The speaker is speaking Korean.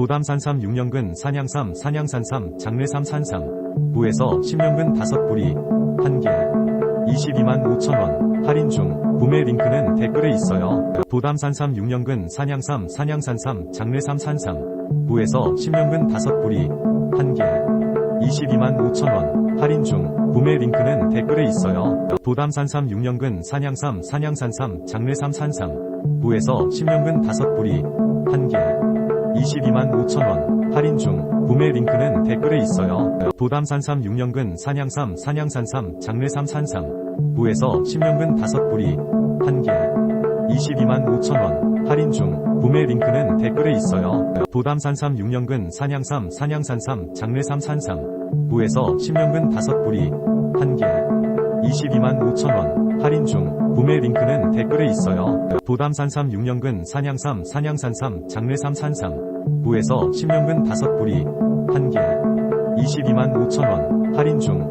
보담산삼 6년근 산양삼 산양산삼 장례삼 산삼. 부에서 10년근 5뿌리 1개. 22만 5천원. 할인 중. 구매 링크는 댓글에 있어요. 보담산삼 6년근 산양삼 산양산삼 장례삼 산삼. 부에서 10년근 5뿌리 1개. 22만 5천원. 할인 중. 구매 링크는 댓글에 있어요. 보담산삼 6년근 산양삼 산양산삼 장례삼 산삼. 부에서 10년근 5뿌리 1개 22만 5천원. 할인 중. 구매 링크는 댓글에 있어요. 보담산삼 6년근 산양삼 산양산삼 장례삼 산삼. 부에서 10년근 5뿌리. 1개. 22만 5천원. 할인 중. 구매 링크는 댓글에 있어요. 보담산삼 6년근 산양삼 산양산삼 장례삼 산삼. 부에서 10년근 5뿌리. 1개 22만 5천원. 할인 중 구매 링크는 댓글에 있어요. 보담산삼 6년근 산양삼 산양산삼 장례삼 산삼. 부에서 10년근 5뿌리 1개. 22만 5천원. 할인 중